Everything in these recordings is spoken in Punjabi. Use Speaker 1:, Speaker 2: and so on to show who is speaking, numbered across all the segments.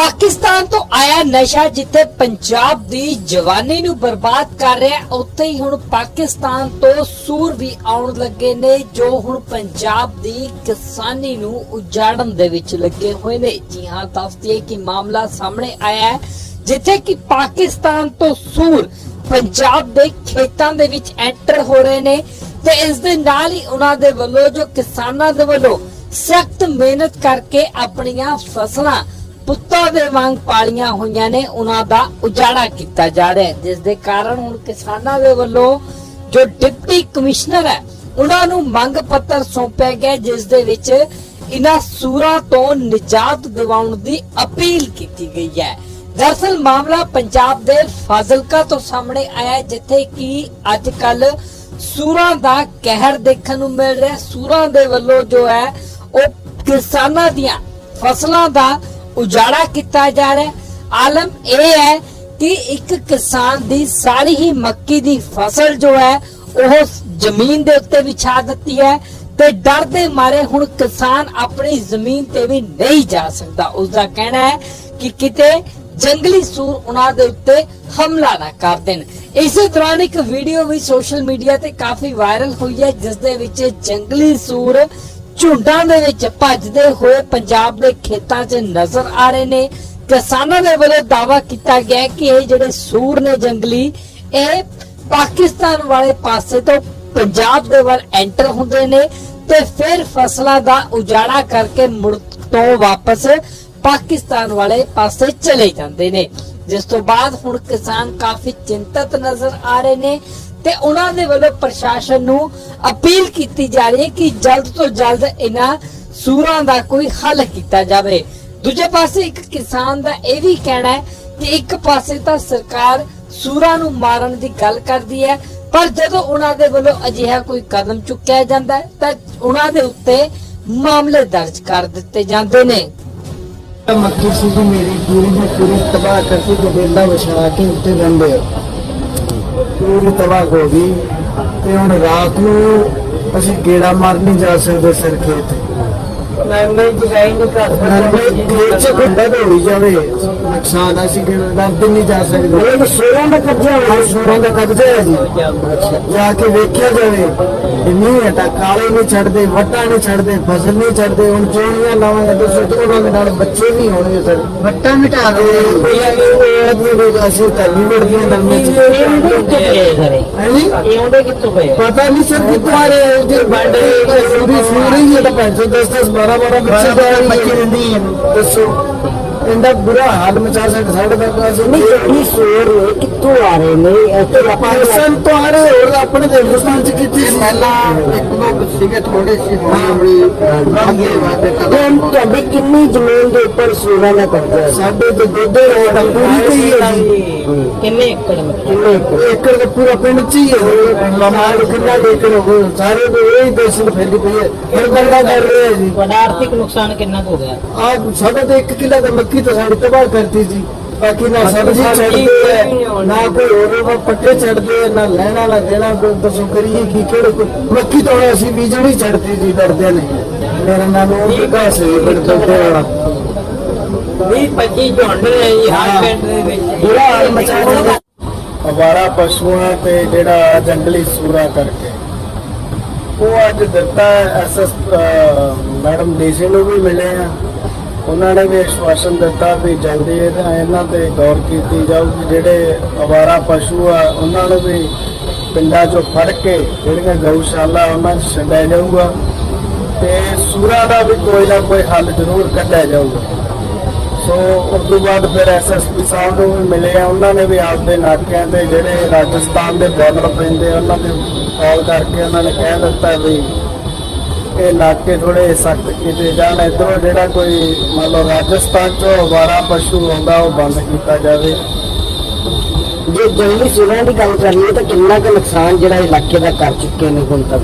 Speaker 1: ਪਾਕਿਸਤਾਨ ਤੋਂ ਆਇਆ ਨਸ਼ਾ ਜਿੱਥੇ ਪੰਜਾਬ ਦੀ ਜਵਾਨੀ ਨੂੰ ਬਰਬਾਦ ਕਰ ਰਿਹਾ ਹੈ, ਉੱਥੇ ਹੀ ਹੁਣ ਪਾਕਿਸਤਾਨ ਤੋਂ ਸੂਰ ਵੀ ਆਉਣ ਲੱਗੇ ਨੇ ਜੋ ਹੁਣ ਪੰਜਾਬ ਦੀ ਕਿਸਾਨੀ ਨੂੰ ਉਜਾੜਨ ਦੇ ਵਿੱਚ ਲੱਗੇ ਹੋਏ ਨੇ। ਜੀ ਹਾਂ ਦੱਸਦੀਏ ਕਿ ਮਾਮਲਾ ਸਾਹਮਣੇ ਆਇਆ ਹੈ ਜਿੱਥੇ ਕਿ ਪਾਕਿਸਤਾਨ ਤੋਂ ਸੂਰ ਪੰਜਾਬ ਦੇ ਖੇਤਾਂ ਦੇ ਵਿੱਚ ਐਂਟਰ ਹੋ ਰਹੇ ਨੇ ਤੇ ਇਸ ਦੇ ਨਾਲ ਹੀ ਉਹਨਾਂ ਦੇ ਵੱਲੋਂ ਜੋ ਕਿਸਾਨਾਂ ਦੇ ਵੱਲੋਂ ਸਖਤ ਮਿਹਨਤ ਕਰਕੇ ਆਪਣੀਆਂ ਫਸਲਾਂ ਪੁੱਤਾਂ ਦੇ ਵਾਂਗ ਪਾਲੀਆਂ ਹੋਈਆਂ ਨੇ ਉਹਨਾਂ ਦਾ ਉਜਾੜਾ ਕੀਤਾ ਜਾ ਰਿਹਾ ਹੈ। ਜਿਸ ਦੇ ਕਾਰਨ ਹੁਣ ਕਿਸਾਨਾਂ ਦੇ ਵੱਲੋਂ ਜੋ ਡਿਪਟੀ ਕਮਿਸ਼ਨਰ ਹੈ ਉਹਨਾਂ ਨੂੰ ਮੰਗ ਪੱਤਰ ਸੌਂਪਿਆ ਗਿਆ ਜਿਸ ਦੇ ਵਿੱਚ ਇਹਨਾਂ ਸੂਰਾਂ ਤੋਂ ਨਿਜਾਤ ਦਿਵਾਉਣ ਦੀ ਅਪੀਲ ਕੀਤੀ ਗਈ ਹੈ। ਦਰਅਸਲ ਮਾਮਲਾ ਪੰਜਾਬ ਦੇ ਫਾਜ਼ਿਲਕਾ ਤੋਂ ਸਾਹਮਣੇ ਆਇਆ ਹੈ, ਜਿੱਥੇ ਕਿ ਅੱਜ ਕੱਲ ਸੂਰਾਂ ਦਾ ਕਹਿਰ ਦੇਖਣ ਨੂੰ ਮਿਲ ਰਿਹਾ ਸੂਰਾਂ ਦੇ ਵੱਲੋਂ ਜੋ ਹੈ ਉਹ ਕਿਸਾਨਾਂ ਦੀਆਂ ਫਸਲਾਂ ਦਾ ਉਜਾੜਾ ਕੀਤਾ ਜਾ ਰਿਹਾ ਆਲਮ ਇਹ ਹੈ ਕਿ ਇੱਕ ਕਿਸਾਨ ਦੀ ਸਾਰੀ ਹੀ ਮੱਕੀ ਦੀ ਫਸਲ ਜੋ ਹੈ, ਉਹ ਜ਼ਮੀਨ ਦੇ ਉੱਤੇ ਵਿਛਾ ਦਿੱਤੀ ਹੈ ਤੇ ਡਰ ਦੇ ਮਾਰੇ ਹੁਣ ਕਿਸਾਨ ਆਪਣੀ ਜ਼ਮੀਨ ਤੇ ਵੀ ਨਹੀਂ ਜਾ ਸਕਦਾ। ਉਸ ਦਾ ਕਹਿਣਾ ਹੈ ਕਿ ਕਿਤੇ ਜੰਗਲੀ ਸੂਰ ਉਹਨਾਂ ਦੇ ਉੱਤੇ ਹਮਲਾ ਨਾ ਕਰ ਦੇਣ। ਇਸੇ ਦੌਰਾਨ ਇੱਕ ਵੀਡੀਓ ਵੀ ਸੋਸ਼ਲ ਮੀਡੀਆ ਤੇ ਕਾਫੀ ਵਾਇਰਲ ਹੋਈ ਹੈ, ਜਿਸ ਦੇ ਵਿੱਚ ਜੰਗਲੀ ਸੂਰ ਝੁੰਡਾਂ ਦੇ ਵਿੱਚ ਭੱਜਦੇ ਹੋਏ ਪੰਜਾਬ ਦੇ ਖੇਤਾਂ 'ਚ ਨਜ਼ਰ ਆ ਰਹੇ ਨੇ। ਕਿਸਾਨਾਂ ਦੇ ਵੱਲੋਂ ਦਾਵਾ ਕੀਤਾ ਗਿਆ ਕਿ ਇਹ ਜਿਹੜੇ ਸੂਰ ਨੇ ਜੰਗਲੀ, ਇਹ ਪਾਕਿਸਤਾਨ ਵਾਲੇ ਪਾਸੇ ਤੋਂ ਪੰਜਾਬ ਦੇ ਵੱਲ ਐਂਟਰ ਹੁੰਦੇ ਨੇ ਤੇ ਫਿਰ ਫਸਲਾਂ ਦਾ ਉਜਾੜਾ ਕਰਕੇ ਮੁੜ ਤੋਂ ਵਾਪਸ ਪਾਕਿਸਤਾਨ ਵਾਲੇ ਪਾਸੇ ਚਲੇ ਜਾਂਦੇ ਨੇ। ਜਿਸ ਤੋਂ ਬਾਅਦ ਹੁਣ ਕਿਸਾਨ ਕਾਫੀ ਚਿੰਤਤ ਨਜ਼ਰ ਆ ਰਹੇ ਨੇ ਤੇ ਉਹਨਾਂ ਦੇ ਵੱਲੋਂ ਪ੍ਰਸ਼ਾਸਨ ਨੂੰ ਅਪੀਲ ਕੀਤੀ ਜਾ ਰਹੀ ਹੈ ਕਿ ਜਲਦ ਤੋਂ ਜਲਦ ਇਹਨਾਂ ਸੂਰਾਂ ਦਾ ਕੋਈ ਹੱਲ ਕੀਤਾ ਜਾਵੇ। ਦੂਜੇ ਪਾਸੇ ਇੱਕ ਕਿਸਾਨ ਦਾ ਇਹ ਵੀ ਕਹਿਣਾ ਹੈ ਕਿ ਇੱਕ ਪਾਸੇ ਤਾਂ ਸਰਕਾਰ ਸੂਰਾਂ ਨੂੰ ਮਾਰਨ ਦੀ ਗੱਲ ਕਰਦੀ ਹੈ, ਪਰ ਜਦੋਂ ਉਹਨਾਂ ਦੇ ਵੱਲੋਂ ਅਜਿਹਾ ਕੋਈ ਕਦਮ ਚੁੱਕਿਆ ਜਾਂਦਾ ਹੈ, ਤਾਂ ਉਹਨਾਂ ਦੇ ਉੱਤੇ ਮਾਮਲੇ ਦਰਜ ਕਰ ਦਿੱਤੇ ਜਾਂਦੇ ਨੇ।
Speaker 2: ਮੱਕੀ ਸੀ ਮੇਰੀ ਪੂਰੀ ਦੀ ਪੂਰੀ ਤਬਾਹ ਕਰਤੀ ਗੋਬਿੰਦਾ ਵਿਛਾ ਕੇ ਉੱਤੇ ਰਹਿੰਦੇ ਪੂਰੀ ਤਬਾਹ ਹੋ ਗਈ ਤੇ ਹੁਣ ਰਾਤ ਨੂੰ ਅਸੀਂ ਗੇੜਾ ਮਾਰ ਨਹੀਂ ਜਾ ਸਕਦੇ ਸਿਰ ਖੇਤ।
Speaker 1: ਮੈਂ ਮੈਂ ਜਗਾਈ ਨਹੀਂ ਕਰ
Speaker 2: ਖੇਤ ਚ ਖੁੰਡਾ ਹੋਈ ਜਾਵੇ ਨੁਕਸਾਨ ਅਸੀਂ ਰੱਬ ਨਹੀਂ ਜਾ ਸਕਦੇ
Speaker 1: ਇਹ ਸੂਰਾਂ ਦਾ ਕਬਜ਼ਾ
Speaker 2: ਹਾਂ ਸੂਰਾਂ ਦਾ ਕਬਜ਼ਾ ਹੈ ਜੀ ਜਾ ਕੇ ਵੇਖਿਆ ਜਾਵੇ ਇੰਨੀ ਹੈ ਤਾਂ ਕਾਲੇ ਨਹੀਂ ਛੱਡਦੇ ਵੱਟਾਂ ਨਹੀਂ ਛੱਡਦੇ ਫਸਲ ਨਹੀਂ ਛੱਡਦੇ ਹੁਣ ਚੋਣੀਆਂ ਲਾਵਾਂਗੇ ਦੱਸੋ ਤੇ ਉਹਨਾਂ ਦੇ ਨਾਲ ਬੱਚੇ ਵੀ ਹੋਣਗੇ ਸਰ
Speaker 1: ਵੱਟਾਂ ਮਿਟਾ
Speaker 2: ਤੇ ਕੋਈ ਆਦਮੀ ਕੋਈ ਅਸੀਂ ਤਾਂ ਨਹੀਂ ਵੜਦੀਆਂ ਦਰਮੇ ਚ ਹਾਂਜੀ
Speaker 1: ਇਹ ਉਹਦੇ ਕਿੱਥੋਂ ਪਏ
Speaker 2: ਪਤਾ ਨਹੀਂ ਸਰ ਕਿ ਤੁਹਾਰੇ ਜੇ ਬਾਡੇ ਪੂਰੀ ਸੂਰੀ ਹੈ ਤਾਂ 510 10 12 12 ਬੱਚੇ ਦਾ ਬੱਚੇ ਰਹਿੰਦੀ ਹੈ ਦੱਸੋ। ਇੰਦਾ ਬੁਰਾ ਹਾਲ ਮਚਾ ਸਕਦੇ ਸਾਡੇ ਦਾ ਪਾਸ ਨਹੀਂ
Speaker 1: ਇਹ ਸੂਰ ਕਿੱਥੋਂ ਆ ਰਹੇ ਨੇ? ਇੱਥੇ
Speaker 2: ਪਾਕਿਸਤਾਨ ਤੋਂ ਆ ਰਹੇ ਹੋਰ ਆਪਣੇ ਦੇ ਹਿੰਦੁਸਤਾਨ ਚ ਕਿੱਥੇ ਪਹਿਲਾਂ ਇੱਕ ਦੋ ਸੀਗੇ ਥੋੜੇ ਸੀ ਹੌਲੀ ਹੌਲੀ ਵਾਦੇ
Speaker 1: ਹੁਣ ਤੁਹਾਡੀ ਕਿੰਨੀ ਜ਼ਮੀਨ ਦੇ ਉੱਪਰ ਸੂਰਾਂ ਦਾ ਕਬਜ਼ਾ
Speaker 2: ਸਾਡੇ ਤੇ ਦੁੱਧੇ ਰੋਡ ਪੂਰੀ ਤੇ ਹੀ ਹੈ ਜੀ।
Speaker 1: ਕਿੰਨੇ ਏਕੜ
Speaker 2: ਕਿੰਨੇ ਏਕੜ? ਦਾ ਪੂਰਾ ਪਿੰਡ ਚ ਹੀ ਹੈ। ਮਾਲ ਕਿੰਨਾ ਏਕੜ ਹੋ ਸਾਰੇ ਦੇ ਇਹ ਦੇਸ਼ ਫੈਲੀ ਪਈ ਹੈ। ਹਰ ਬੰਦਾ ਕਰ ਰਿਹਾ ਜੀ।
Speaker 1: ਤੁਹਾਡਾ ਆਰਥਿਕ ਨੁਕਸਾਨ ਕਿੰਨਾ ਹੋ ਗਿਆ?
Speaker 2: ਆ ਸਾਡਾ ਤਾਂ ਇੱਕ ਕਿੱਲਾ ਤਾਂ ਮੱਕੀ ਤਾਂ ਸਾਡੀ ਤਬਾਹ ਕਰਤੀ ਜੀ। ਬਾਕੀ ਨਾ ਸਬਜ਼ੀ ਛੱਡਦੇ ਹੈ ਨਾ ਕੋਈ ਹੋਰ ਉਹ ਪੱਟੇ ਛੱਡਦੇ ਨਾ ਲੈਣਾ ਨਾ ਦੇਣਾ ਦੱਸੋ ਕਰੀਏ ਕੀ ਕਿਹੜੇ ਕੋਈ ਮੱਕੀ ਤਾਂ ਅਸੀਂ ਬੀਜਣੀ ਛੱਡਤੀ ਜੀ ਡਰਦੇ ਨੇ। ਮੇਰਾ ਨਾਮ ਉਹ ਵਿਕਾਸ ਹੈ ਪਿੰਡ ਤੋਟੇ ਵਾਲਾ
Speaker 1: 20 25 ਝੁੰਡ ਨੇ ਜੀ ਹਰ ਪਿੰਡ ਦੇ ਵਿੱਚ।
Speaker 2: ਬੁਰਾ ਹਾਲ ਮਚਾ ਦਿੱਤਾ ਅਵਾਰਾ ਪਸ਼ੂਆਂ ਤੇ ਜਿਹੜਾ ਜੰਗਲੀ ਸੂਰਾ ਕਰਕੇ। ਉਹ ਅੱਜ ਦਿੱਤਾ ਐਸਐਸ ਮੈਡਮ ਡੀਸੀ ਨੂੰ ਵੀ ਮਿਲੇ ਆ ਉਹਨਾਂ ਨੇ ਵੀ ਆਸ਼ਵਾਸਨ ਦਿੱਤਾ ਵੀ ਜਲਦੀ ਇਹਦਾ- ਇਹਨਾਂ ਤੇ ਗੌਰ ਕੀਤੀ ਜਾਊਗੀ। ਜਿਹੜੇ ਅਵਾਰਾ ਪਸ਼ੂ ਆ ਉਹਨਾਂ ਨੂੰ ਵੀ ਪਿੰਡਾਂ ਚੋਂ ਫੜ ਕੇ ਜਿਹੜੀਆਂ ਗਊਸ਼ਾਲਾ ਉਹਨਾਂ 'ਚ ਛੱਡਿਆ ਜਾਊਗਾ ਤੇ ਸੂਰਾਂ ਦਾ ਵੀ ਕੋਈ ਨਾ ਕੋਈ ਹੱਲ ਜ਼ਰੂਰ ਕੱਢਿਆ ਜਾਊਗਾ। ਸੋ ਉਸ ਤੋਂ ਬਾਅਦ ਫਿਰ ਐਸਐਸਪੀ ਸਾਹਿਬ ਨੂੰ ਵੀ ਮਿਲੇ ਆ। ਉਹਨਾਂ ਨੇ ਵੀ ਆਪਦੇ ਨਾਕਿਆਂ ਤੇ ਜਿਹੜੇ ਰਾਜਸਥਾਨ ਦੇ ਬਾਰਡਰ ਪੈਂਦੇ ਆ, ਉਹਨਾਂ ਦੇ ਕਾਲ ਕਰਕੇ ਉਹਨਾਂ ਨੇ ਕਹਿ ਦਿੱਤਾ ਵੀ ਇਹ ਨਾਕੇ ਥੋੜੇ ਸਖਤ ਕੀਤੇ ਜਾਣ। ਇਧਰੋਂ ਜਿਹੜਾ ਕੋਈ ਮੰਨ ਲਓ ਰਾਜਸਥਾਨ ਚੋਂ ਅਵਾਰਾ ਪਸ਼ੂ ਆਉਂਦਾ ਉਹ ਬੰਦ ਕੀਤਾ ਜਾਵੇ।
Speaker 1: ਜੇ ਜੰਗਲੀ ਸੂਰਾਂ ਦੀ ਗੱਲ ਕਰੀਏ ਤਾਂ ਕਿੰਨਾ ਕੁ ਨੁਕਸਾਨ ਜਿਹੜਾ ਇਲਾਕੇ ਦਾ ਕਰ ਚੁੱਕੇ ਨੇ ਹੁਣ ਤੱਕ?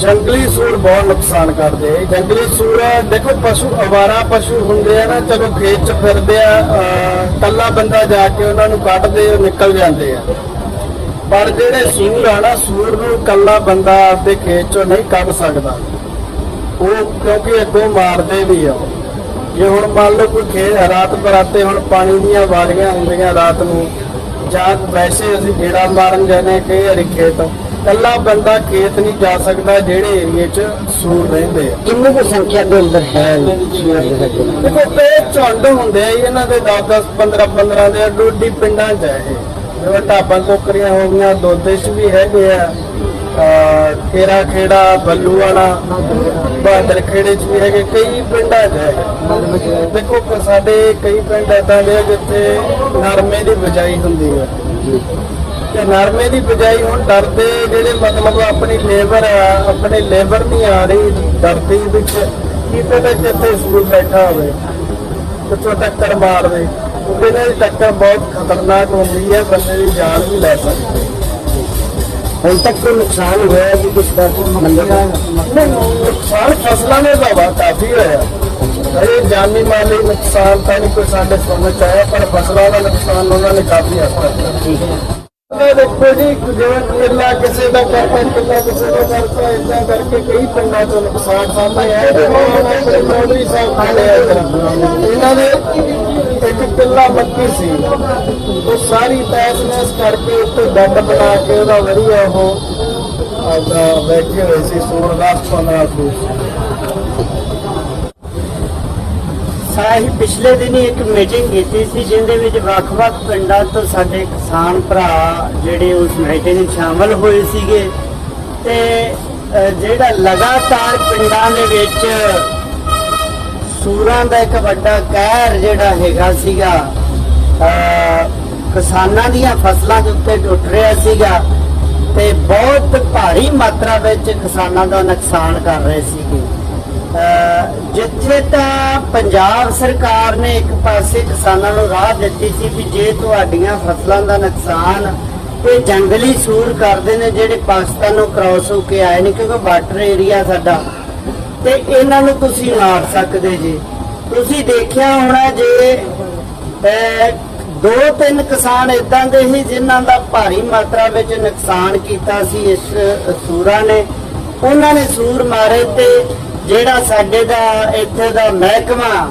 Speaker 2: ਜੰਗਲੀ ਸੂਰ ਬਹੁਤ ਨੁਕਸਾਨ ਕਰਦੇ। ਜੰਗਲੀ ਸੂਰ ਦੇਖੋ ਪਸ਼ੂ ਅਵਾਰਾ ਪਸ਼ੂ ਹੁੰਦੇ ਆ ਨਾ ਚਲੋ ਖੇਤ ਚ ਫਿਰਦੇ ਆ ਕੱਲਾ ਬੰਦਾ ਜਾ ਕੇ ਉਹਨਾਂ ਨੂੰ ਕੱਢਦੇ ਨਿਕਲ ਜਾਂਦੇ ਆ। ਪਰ ਜਿਹੜੇ ਸੂਰ ਆ ਨਾ ਸੂਰ ਨੂੰ ਕੱਲਾ ਬੰਦਾ ਆਪਦੇ ਖੇਤ ਚੋਂ ਨਹੀਂ ਕੱਢ ਸਕਦਾ। ਉਹ ਕਿਉਂਕਿ ਅੱਗੋਂ ਮਾਰਦੇ ਵੀ ਆ। ਜੇ ਹੁਣ ਮੰਨ ਲਓ ਕੋਈ ਖੇ ਰਾਤ ਬਰਾਤੇ ਹੁਣ ਪਾਣੀ ਦੀਆਂ ਵਾਲੀਆਂ ਹੁੰਦੀਆਂ ਰਾਤ ਨੂੰ ਜਾਂ ਵੈਸੇ ਅਸੀਂ ਗੇੜਾ ਮਾਰਨ ਜਾਂਦੇ ਕਈ ਵਾਰੀ ਖੇਤ ਕੱਲਾ ਬੰਦਾ ਖੇਤ ਨਹੀਂ ਜਾ ਸਕਦਾ ਜਿਹੜੇ ਏਰੀਏ 'ਚ ਸੂਰ ਰਹਿੰਦੇ ਆ।
Speaker 3: ਕਿੰਨੀ ਕੁ ਸੰਖਿਆ ਦੇ ਅੰਦਰ ਹੈ
Speaker 2: ਦੇਖੋ ਇਹ ਝੁੰਡ ਹੁੰਦੇ ਆ ਇਹਨਾਂ ਦੇ 10 10 15 15 ਦੇ ਡੋਡੀ ਪਿੰਡਾਂ 'ਚ ਹੈ ਇਹ। ਢਾਬਾਂ ਕੋਕਰੀਆਂ ਹੋ ਗਈਆਂ ਦੋਦੇ 'ਚ ਵੀ ਹੈਗੇ ਆ। ਅਹ ਕੇਰਾ ਖੇੜਾ, ਬੱਲੂ ਵਾਲਾ, ਬਹਾਦਰ ਖੇੜੇ 'ਚ ਵੀ ਹੈਗੇ ਕਈ ਪਿੰਡਾਂ 'ਚ ਹੈ ਦੇਖੋ ਸਾਡੇ ਕਈ ਪਿੰਡ ਏਦਾਂ ਦੇ ਜਿੱਥੇ ਨਰਮੇ ਦੀ ਬਿਜਾਈ ਹੁੰਦੀ ਹੈ। ਤੇ ਨਰਮੇ ਦੀ ਬਿਜਾਈ ਹੁਣ ਡਰਦੇ ਜਿਹੜੇ ਮਤਲਬ ਆਪਣੀ ਲੇਬਰ ਆ, ਆਪਣੇ ਲੇਬਰ ਨਹੀਂ ਆ ਰਹੀ, ਡਰਦੀ ਵਿੱਚ ਕਿਤੇ ਪਤਾ ਜਿੱਥੇ ਸਕੂਲ ਬੈਠਾ ਹੋਵੇ, ਕਿਥੋਂ ਟੱਕਰ ਮਾਰਦੇ ਕਿਉਂਕਿ ਇਹਨਾਂ ਦੀ ਟੱਕਰ ਬਹੁਤ ਖਤਰਨਾਕ ਹੁੰਦੀ ਹੈ, ਬੰਦੇ ਦੀ ਜਾਨ ਵੀ ਲੈ ਸਕਦੀ। ਹੈ
Speaker 3: ਹੁਣ ਤੱਕ ਕੋਈ ਨੁਕਸਾਨ ਹੋਇਆ ਜੀ ਕਿਸ ਦਾ ਮੰਦਰ ਦਾ
Speaker 2: ਨੁਕਸਾਨ ਫਸਲਾਂ ਦੇ ਦਾ ਕਾਫੀ ਹੋਇਆ। ਇਹ ਜਾਨੀ ਮਾਲੀ ਨੁਕਸਾਨ ਤਾਂ ਨਹੀਂ ਕੋਈ ਸਾਡੇ ਸਮਝ 'ਚ ਆਇਆ ਪਰ ਫਸਲਾਂ ਦਾ ਨੁਕਸਾਨ ਉਹਨਾਂ ਨੇ ਕਾਫੀ ਹੱਦ
Speaker 3: ਠੀਕ ਹੈ।
Speaker 2: ਦੇਖੋ ਜੀ ਜਿਵੇਂ ਕਿੱਲਾ ਕਿਸੇ ਦਾ ਕਰਤਾ ਕਿੱਲਾ ਕਿਸੇ ਦਾ ਕਰਤਾ ਇਦਾਂ ਕਰਕੇ ਕਈ ਪਿੰਡਾਂ ਤੋਂ ਨੁਕਸਾਨ ਸਾਹਮਣੇ ਆਇਆ। ਤੇ ਸਾਹਿਬ। ਇਹਨਾਂ ਦੇ ਇੱਕ ਕਿੱਲਾ ਮੱਕੀ ਸੀ। ਉਹ ਸਾਰੀ ਤੈਸ ਨੈਸ ਕਰਕੇ ਉੱਤੇ ਬੈੱਡ ਬਣਾ ਕੇ ਉਹਦਾ ਵਧੀਆ ਉਹ ਆਪਦਾ ਬੈਠੇ ਹੋਏ ਸੀ ਸੂਰ ਦਾ 15
Speaker 3: ਸਾਹੀ ਪਿਛਲੇ ਦਿਨੀ ਇੱਕ ਮੀਟਿੰਗ ਕੀਤੀ ਸੀ ਜਿੰਦੇ ਵਿੱਚ ਵੱਖ-ਵੱਖ ਪਿੰਡਾਂ ਤੋਂ ਸਾਡੇ ਕਿਸਾਨ ਭਰਾ ਜਿਹੜੇ ਉਸ ਮੀਟਿੰਗ ਵਿੱਚ ਸ਼ਾਮਲ ਹੋਏ ਸੀਗੇ ਤੇ ਜਿਹੜਾ ਲਗਾਤਾਰ ਪਿੰਡਾਂ ਦੇ ਵਿੱਚ ਸੂਰਾਂ ਦਾ ਇੱਕ ਵੱਡਾ ਕਹਿਰ ਜਿਹੜਾ ਹੈਗਾ ਸੀਗਾ ਕਿਸਾਨਾਂ ਦੀਆਂ ਫਸਲਾਂ ਦੇ ਉੱਤੇ ਟੁੱਟ ਰਿਹਾ ਸੀਗਾ ਤੇ ਬਹੁਤ ਭਾਰੀ ਮਾਤਰਾ ਵਿੱਚ ਕਿਸਾਨਾਂ ਦਾ ਨੁਕਸਾਨ ਕਰ ਰਹੇ ਸੀਗੇ। ਜਿੱਥੇ ਤਾਂ ਪੰਜਾਬ ਸਰਕਾਰ ਨੇ ਇੱਕ ਪਾਸੇ ਕਿਸਾਨਾਂ ਨੂੰ ਰਾਹ ਦਿੱਤੀ ਸੀ ਵੀ ਜੇ ਤੁਹਾਡੀਆਂ ਫਸਲਾਂ ਦਾ ਨੁਕਸਾਨ ਇਹ ਜੰਗਲੀ ਸੂਰ ਕਰਦੇ ਨੇ ਜਿਹੜੇ ਪਾਕਿਸਤਾਨ ਨੂੰ ਕ੍ਰਾਸ ਹੋ ਕੇ ਆਏ ਨੇ, ਕਿਉਂਕਿ ਬਾਰਡਰ ਏਰੀਆ ਸਾਡਾ ਤੇ ਇਹਨਾਂ ਨੂੰ ਤੁਸੀਂ ਮਾਰ ਸਕਦੇ ਜੀ। ਤੁਸੀਂ ਦੇਖਿਆ ਹੋਣਾ ਜੇ ਦੋ ਤਿੰਨ ਕਿਸਾਨ ਇਦਾਂ ਦੇ ਸੀ ਜਿਨ੍ਹਾਂ ਦਾ ਭਾਰੀ ਮਾਤਰਾ ਵਿੱਚ ਨੁਕਸਾਨ ਕੀਤਾ ਸੀ ਇਸ ਸੂਰਾਂ ਨੇ। ਉਹਨਾਂ ਨੇ ਸੂਰ ਮਾਰੇ ਤੇ ਜਿਹੜਾ ਸਾਡੇ ਦਾ ਇੱਥੇ ਦਾ ਮਹਿਕਮਾ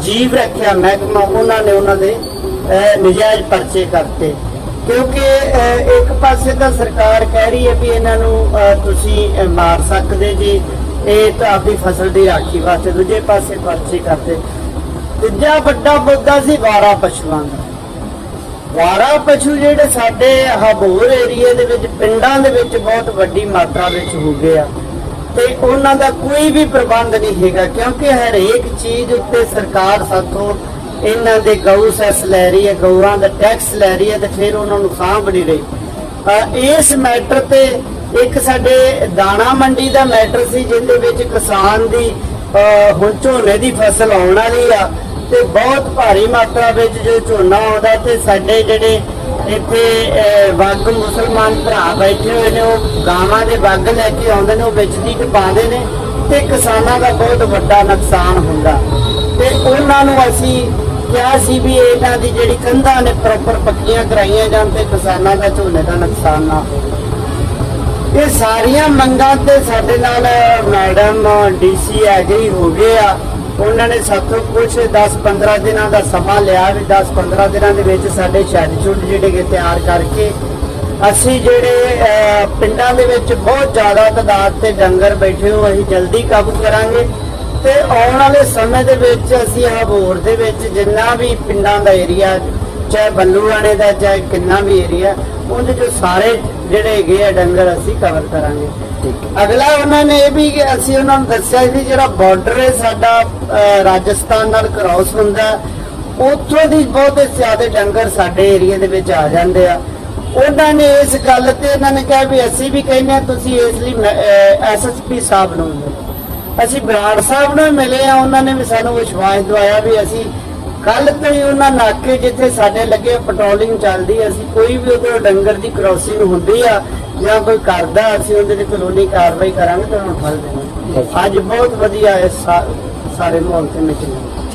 Speaker 3: ਜੀਵ ਰੱਖਿਆ ਮਹਿਕਮਾ ਉਹਨਾਂ ਨੇ ਉਹਨਾਂ ਦੇ ਅਹ, ਨਜਾਇਜ਼ ਪਰਚੇ ਕਰਤੇ। ਕਿਉਂਕਿ ਇੱਕ ਪਾਸੇ ਤਾਂ ਸਰਕਾਰ ਕਹਿ ਰਹੀ ਹੈ ਵੀ ਇਹਨਾਂ ਨੂੰ ਤੁਸੀਂ ਮਾਰ ਸਕਦੇ ਜੀ। ਇਹ ਤਾਂ ਆਪਣੀ ਫਸਲ ਦੀ ਰਾਖੀ ਵਾਸਤੇ ਦੂਜੇ ਪਾਸੇ ਪਰਚੇ ਕਰਦੇ। ਦੂਜਾ ਵੱਡਾ ਮੁੱਦਾ ਸੀ ਵਾਰਾ ਪਸ਼ੂਆਂ ਦਾ। ਵਾਰਾ ਪਸ਼ੂ ਜਿਹੜੇ ਸਾਡੇ ਹਬੋਰ ਏਰੀਏ ਦੇ ਵਿੱਚ, ਪਿੰਡਾਂ ਦੇ ਵਿੱਚ ਬਹੁਤ ਵੱਡੀ ਮਾਤਰਾ ਵਿੱਚ ਹੋ ਗਏ ਆ। ਤੇ ਉਹਨਾਂ ਦਾ ਕੋਈ ਵੀ ਪ੍ਰਬੰਧ ਨਹੀਂ ਹੈਗਾ, ਕਿਉਂਕਿ ਹਰੇਕ ਚੀਜ਼ ਉੱਤੇ ਸਰਕਾਰ ਸਾਥੋਂ ਇਹਨਾਂ ਦੇ ਗਊ ਸੈਸ ਲੈ ਰਹੀ ਹੈ ਗਊਰਾਂ ਦਾ ਟੈਕਸ ਲੈ ਰਹੀ ਹੈ ਤੇ ਫਿਰ ਉਹਨਾਂ ਨੂੰ ਸਾਂਭ ਨਹੀਂ ਰਹੀ। ਇਸ ਮੈਟਰ ਤੇ ਇੱਕ ਸਾਡੇ ਦਾਣਾ ਮੰਡੀ ਦਾ ਮੈਟਰ ਸੀ ਜਿਹਦੇ ਵਿੱਚ ਕਿਸਾਨ ਦੀ ਹੁਣ ਝੋਨੇ ਦੀ ਫਸਲ ਆਉਣ ਵਾਲੀ ਆ ਤੇ ਬਹੁਤ ਭਾਰੀ ਮਾਤਰਾ ਵਿੱਚ ਜੋ ਝੋਨਾ ਆਉਂਦਾ ਤੇ ਸਾਡੇ ਜਿਹੜੇ ਇੱਥੇ ਅਹ, ਮੁਸਲਮਾਨ ਭਰਾ ਬੈਠੇ ਹੋਏ ਨੇ ਉਹ ਗਾਵਾਂ ਦੇ ਵੱਗ ਲੈ ਕੇ ਆਉਂਦੇ ਨੇ ਉਹ ਵੇਚਦੀ ਦੀ ਟਪਾਉਂਦੇ ਨੇ ਤੇ ਕਿਸਾਨਾਂ ਦਾ ਬਹੁਤ ਵੱਡਾ ਨੁਕਸਾਨ ਹੁੰਦਾ। ਤੇ ਉਹਨਾਂ ਨੂੰ ਅਸੀਂ ਕਿਹਾ ਸੀ ਵੀ ਇਹਨਾਂ ਦੀ ਜਿਹੜੀ ਕੰਧਾਂ ਨੇ ਪ੍ਰੋਪਰ ਪੱਕੀਆਂ ਕਰਾਈਆਂ ਜਾਣ ਤੇ ਕਿਸਾਨਾਂ ਦਾ ਝੋਨੇ ਦਾ ਨੁਕਸਾਨ ਨਾ ਹੋਵੇ। ਇਹ ਸਾਰੀਆਂ ਮੰਗਾਂ ਤੇ ਸਾਡੇ ਨਾਲ ਮੈਡਮ ਡੀਸੀ ਐਗਰੀ ਹੋ ਗਏ ਆ। ਉਹਨਾਂ ਨੇ ਸਾਥੋਂ ਕੁਝ 10-15 ਦਿਨਾਂ ਦਾ ਸਮਾਂ ਲਿਆ ਵੀ 10-15 ਦਿਨਾਂ ਦੇ ਵਿੱਚ ਸਾਡੇ ਸ਼ੈੱਡ ਸ਼ੁੱਡ ਜਿਹੜੇ ਕਿ ਤਿਆਰ ਕਰਕੇ ਅਸੀਂ ਜਿਹੜੇ ਪਿੰਡਾਂ ਦੇ ਵਿੱਚ ਬਹੁਤ ਜ਼ਿਆਦਾ ਤਾਦਾਦ ਤੇ ਡੰਗਰ ਬੈਠੇ ਹੋ ਅਸੀਂ ਜਲਦੀ ਕਾਬੂ ਕਰਾਂਗੇ। ਤੇ ਆਉਣ ਵਾਲੇ ਸਮੇਂ ਦੇ ਵਿੱਚ ਅਸੀਂ ਹਬੋਰ ਦੇ ਵਿੱਚ ਜਿੰਨਾ ਵੀ ਪਿੰਡਾਂ ਦਾ ਏਰੀਆ, ਚਾਹੇ ਬੱਲੂਆਣੇ ਦਾ, ਚਾਹੇ ਕਿੰਨਾ ਵੀ ਏਰੀਆ, ਉਹਦੇ ਚ ਸਾਰੇ ਜਿਹੜੇ ਹੈਗੇ ਆ ਡੰਗਰ ਅਸੀਂ ਕਵਰ ਕਰਾਂਗੇ। ਅਗਲਾ ਉਹਨਾਂ ਨੇ ਇਹ ਵੀ ਕਿ ਅਸੀਂ ਉਹਨਾਂ ਨੂੰ ਦੱਸਿਆ ਸੀ ਜਿਹੜਾ ਬਾਰਡਰ ਹੈ ਸਾਡਾ ਰਾਜਸਥਾਨ ਨਾਲ ਕ੍ਰਾਸ ਹੁੰਦਾ ਉੱਥੋਂ ਦੀ ਬਹੁਤ ਜ਼ਿਆਦਾ ਡੰਗਰ ਸਾਡੇ ਏਰੀਆ ਦੇ ਵਿੱਚ ਆ ਜਾਂਦੇ ਆ। ਉਹਨਾਂ ਨੇ ਇਸ ਗੱਲ ਤੇ ਇਹਨਾਂ ਨੇ ਕਿਹਾ ਵੀ ਅਸੀਂ ਵੀ ਕਹਿੰਦੇ ਆ ਤੁਸੀਂ ਇਸ ਲਈ ਐਸਐਸਪੀ ਸਾਹਿਬ ਨੂੰ। ਅਸੀਂ ਬਰਾੜ ਸਾਹਿਬ ਨੂੰ ਮਿਲੇ ਆ ਉਹਨਾਂ ਨੇ ਵੀ ਸਾਨੂੰ ਵਿਸ਼ਵਾਸ ਦਿਵਾਇਆ ਵੀ ਅਸੀਂ ਕੱਲ ਤੋਂ ਹੀ ਉਹਨਾਂ ਨਾਕੇ ਜਿੱਥੇ ਸਾਡੇ ਲੱਗੇ ਪੈਟਰੋਲਿੰਗ ਚੱਲਦੀ ਆ, ਅਸੀਂ ਕੋਈ ਵੀ ਉਧਰ ਡੰਗਰ ਦੀ ਕ੍ਰੋਸਿੰਗ ਹੁੰਦੀ ਆ ਜਾਂ ਕੋਈ ਕਰਦਾ ਅਸੀਂ ਉਹਦੇ ਤੇ ਕਾਨੂੰਨੀ ਕਾਰਵਾਈ ਕਰਾਂਗੇ ਤੇ ਉਹਨੂੰ ਫਲ ਦੇਵਾਂਗੇ ਅੱਜ ਬਹੁਤ ਵਧੀਆ ਇਸ ਸਾਰੇ ਮਾਹੌਲ ਤੇ ਮਿਟਿੰਗ